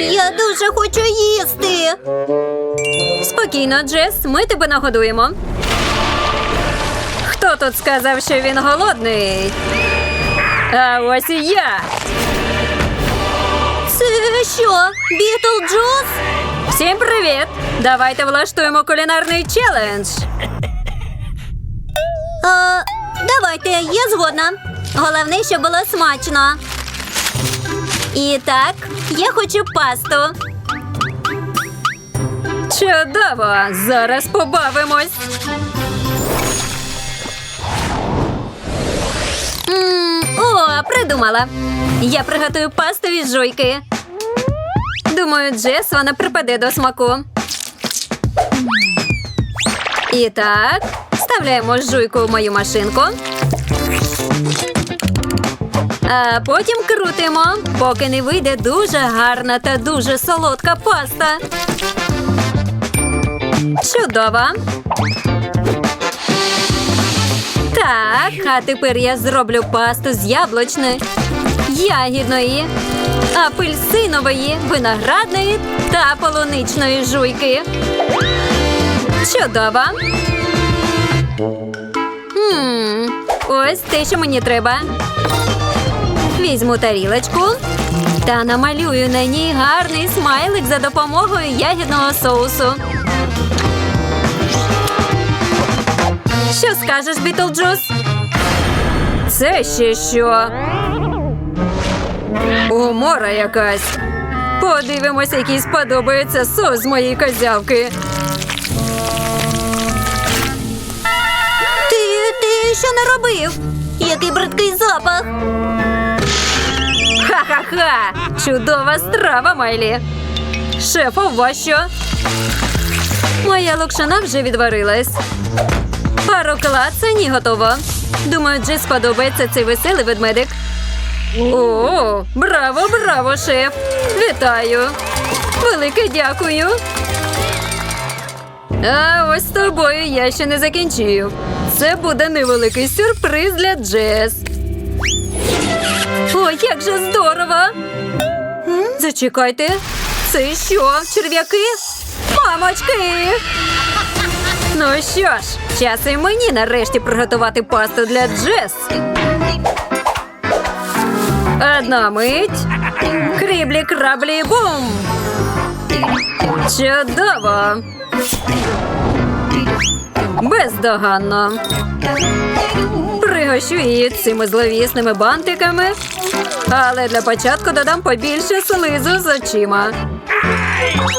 Я дуже хочу їсти. Спокійно, Джес, ми тебе нагодуємо. Хто тут сказав, що він голодний? А ось і я. Це що? Бітлджус? Всім привіт! Давайте влаштуємо кулінарний челендж. А, давайте, я згодна. Головне, щоб було смачно. І так, я хочу пасту. Чудово! Зараз побавимось. о, придумала. Я приготую пасту із жуйки. Думаю, Джес вона припаде до смаку. І так, вставляємо жуйку в мою машинку. А потім крутимо, поки не вийде дуже гарна та дуже солодка паста. Чудово. Так, а тепер я зроблю пасту з яблучної, ягідної, апельсинової, виноградної та полуничної жуйки. Чудово. Хм, ось те, що мені треба. Візьму тарілочку та намалюю на ній гарний смайлик за допомогою ягідного соусу. Що скажеш, Бітлджус? Це ще що? Умора якась. Подивимося, який сподобається соус з моєї козявки. Ти, ти що не робив? Який бридкий запах. Ха-ха-ха! Чудова страва, Майлі. Шеф, у вас що? Моя локшина вже відварилась. Пару і готово. Думаю, Джи сподобається цей веселий ведмедик. О, браво, браво, шеф! Вітаю! Велике дякую. А ось з тобою я ще не закінчив. Це буде невеликий сюрприз для Джес. О, як же здорово! Зачекайте, це що, черв'яки? Мамочки! Ну що ж, час і мені нарешті приготувати пасту для Джес. Одна мить. Кріблі, краблі, бум! Чудово! Бездоганно. Пригощу її цими зловісними бантиками. Але для початку додам побільше слизу з очима.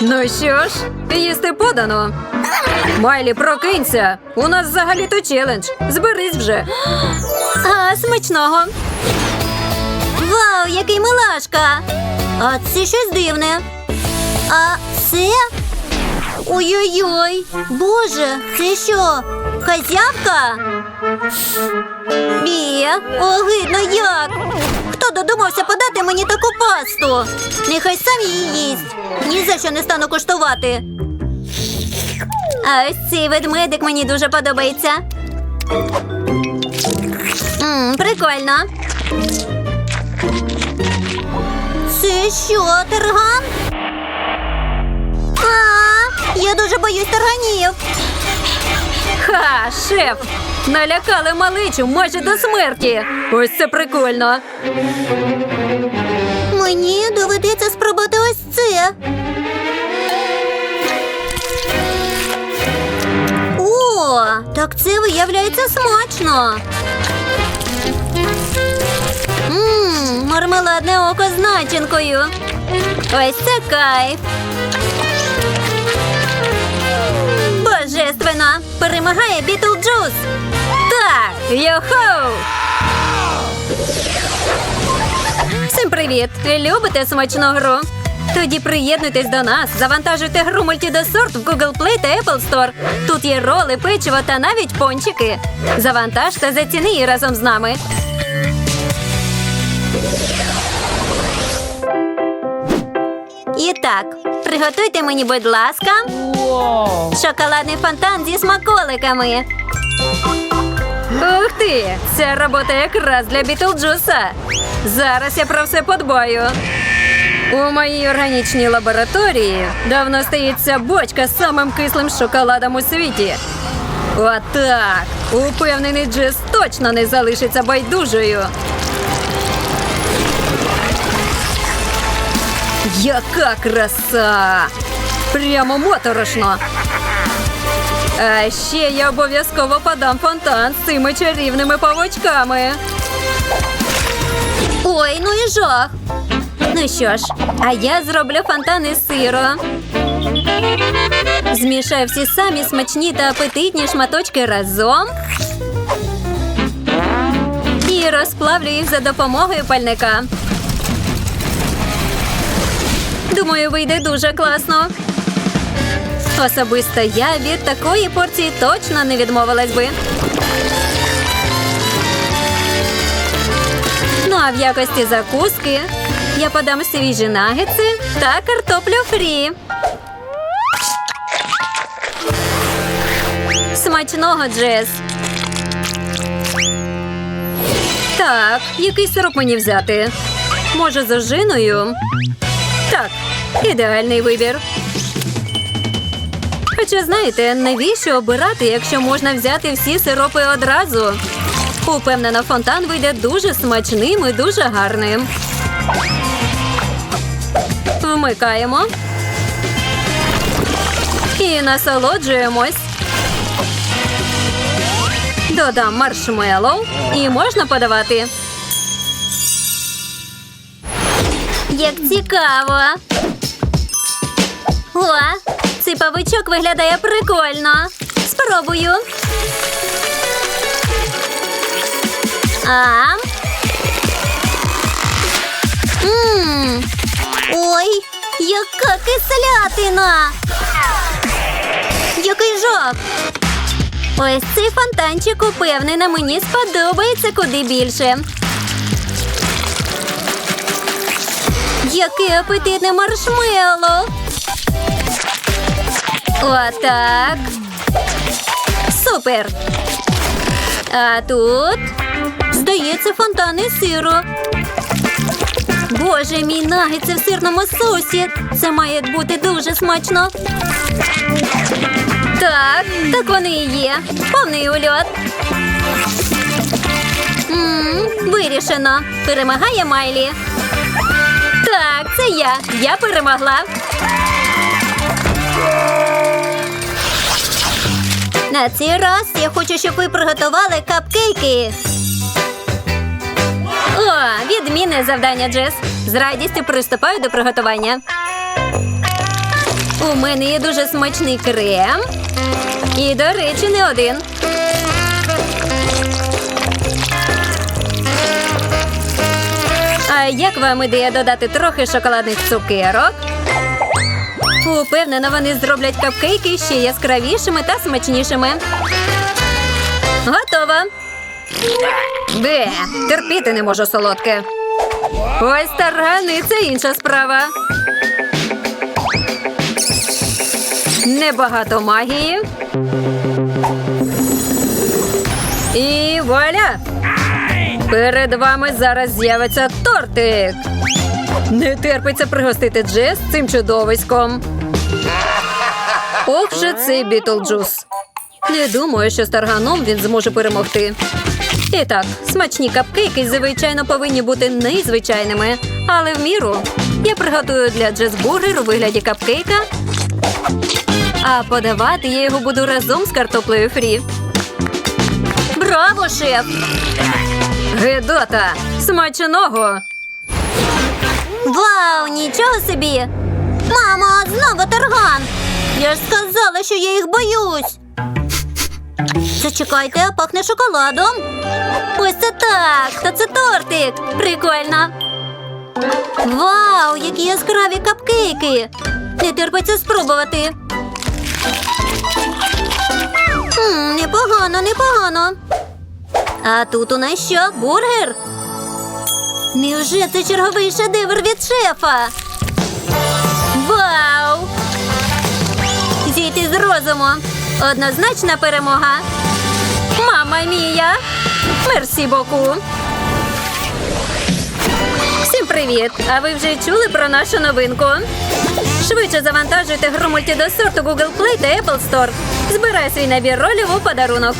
Ну що ж, їсти подано. Майлі, прокинься! У нас взагалі-то челендж. Зберись вже. А, смачного. Вау, який милашка. А це щось дивне. А це. Ой-ой-ой. Боже, це що? Козявка? Бі, огидно як. Хто додумався подати мені таку пасту? Нехай сам її їсть. Ні за що не стану коштувати. А ось цей ведмедик мені дуже подобається. Мм, прикольно. Це що, терган? А, я дуже боюсь тарганів. Ха, шеф! Налякали маличу майже до смерті. Ось це прикольно. Мені доведеться спробувати ось це. О, так це виявляється смачно. Мармеладне око з начинкою. Ось це кайф. Божественно! Перемагає Бітлджус! Так, йохоу! Всім привіт! Любите смачну гру? Тоді приєднуйтесь до нас, завантажуйте гру мультидесорт в Google Play та Apple Store. Тут є роли, печиво та навіть пончики. Завантаж та заціни її разом з нами. І так, приготуйте мені, будь ласка, шоколадний фонтан зі смаколиками. Ух ти! Ця робота якраз для Бітлджуса. Зараз я про все подбаю. У моїй органічній лабораторії давно стоїться бочка з самим кислим шоколадом у світі. Отак. Упевнений Джес точно не залишиться байдужою. Яка краса! Прямо моторошно. А ще я обов'язково подам фонтан з цими чарівними павочками. Ой, ну і жах. Ну що ж, а я зроблю фонтан із сиру. Змішаю всі самі смачні та апетитні шматочки разом. І розплавлю їх за допомогою пальника. Думаю, вийде дуже класно. Особисто я від такої порції точно не відмовилась би. Ну а в якості закуски я подам свіжі нагетси та картоплю фрі. Смачного, Джес. Так, який сироп мені взяти? Може, з ожиною? Так, ідеальний вибір. Хоча, знаєте, навіщо обирати, якщо можна взяти всі сиропи одразу? Упевнена, фонтан вийде дуже смачним і дуже гарним. Вмикаємо. І насолоджуємось. Додам маршмеллоу і можна подавати. Як цікаво. Павичок виглядає прикольно. Спробую. А. Мм. Ой, яка кислятина. Який жах. Ось цей фонтанчик упевнена мені сподобається куди більше. Яке апетитне маршмеллоу. Отак. Супер. А тут, здається, фонтан із сиру. Боже, мій нагетси в сирному соусі. Це має бути дуже смачно. Так, так вони і є. Повний ульот. м вирішено. Перемагає Майлі. Так, це я. Я перемогла. На цей раз я хочу, щоб ви приготували капкейки. О, відмінне завдання, Джес. З радістю приступаю до приготування. У мене є дуже смачний крем. І, до речі, не один. А як вам ідея додати трохи шоколадних цукерок? Упевнена, вони зроблять капкейки ще яскравішими та смачнішими. Готово. Бе, терпіти не можу солодке. Ось таргани це інша справа. Небагато магії. І вуаля! Перед вами зараз з'явиться тортик. Не терпиться пригостити Джес цим чудовиськом. Ох же цей Бітлджус. Не думаю, що з тарганом він зможе перемогти. І так, смачні капкейки, звичайно, повинні бути незвичайними, але в міру. Я приготую для Джес бургер у вигляді капкейка. А подавати я його буду разом з картоплею фрі. Браво, шеф! Гедота! Смачного! Вау, нічого собі! Мамо, знову тарган! Я ж сказала, що я їх боюсь. Зачекайте, пахне шоколадом. Ось це так. Та це тортик. Прикольно. Вау, які яскраві капкейки. Не терпиться спробувати. М, непогано, непогано. А тут у нас що? Бургер? Невже це черговий шедевр від шефа? Вау! Зійти з розуму. Однозначна перемога. Мама мія! Мерсі боку. Всім привіт! А ви вже чули про нашу новинку? Швидше завантажуйте гру мультидосорту Google Play та Apple Store. Збирай свій набір ролів у подарунок.